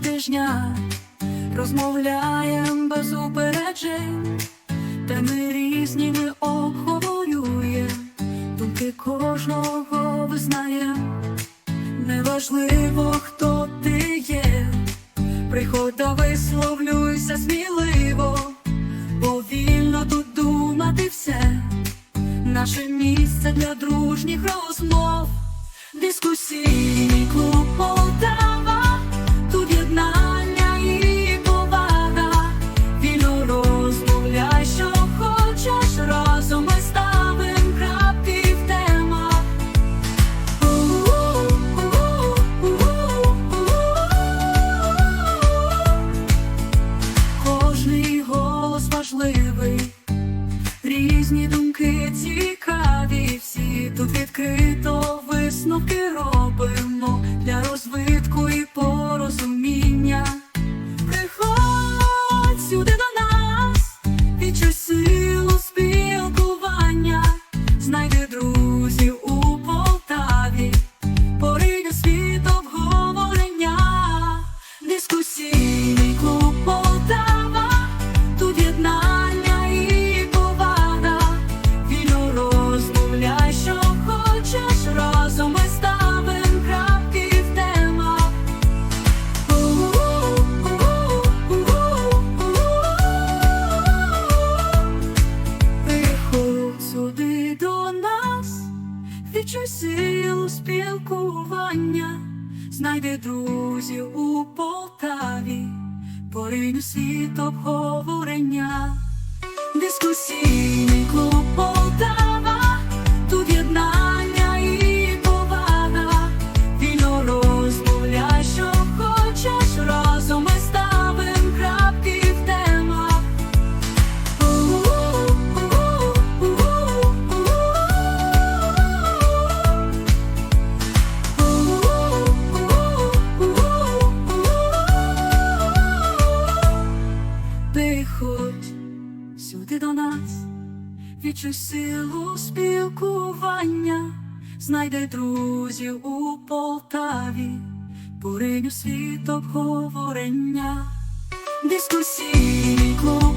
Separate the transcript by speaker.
Speaker 1: щотижня розмовляєм без упереджень, теми різні ми обговорюєм, думки кожного визнаєм, неважливо, хто ти є, прихода висловлюйся сміливо, бо вільно тут думати все, наше місце для дружніх розмов. Дискусійний клуб Полтава, важливий. Різні думки цікаві, всі тут відкрито висновки робимо для розвитку і порозуміння. Приходь сюди до нас, відчуй силу спілкування, знайди друзів у Полтаві, поринь у світ обговорення, дискусійний нас, відчуй силу спілкування, знайди друзів у Полтаві, поринь у світ обговорення, дискусійний клуб сюди до нас, відчуй силу спілкування, знайди друзів у Полтаві, у світ обговорення, дискусійний клуб.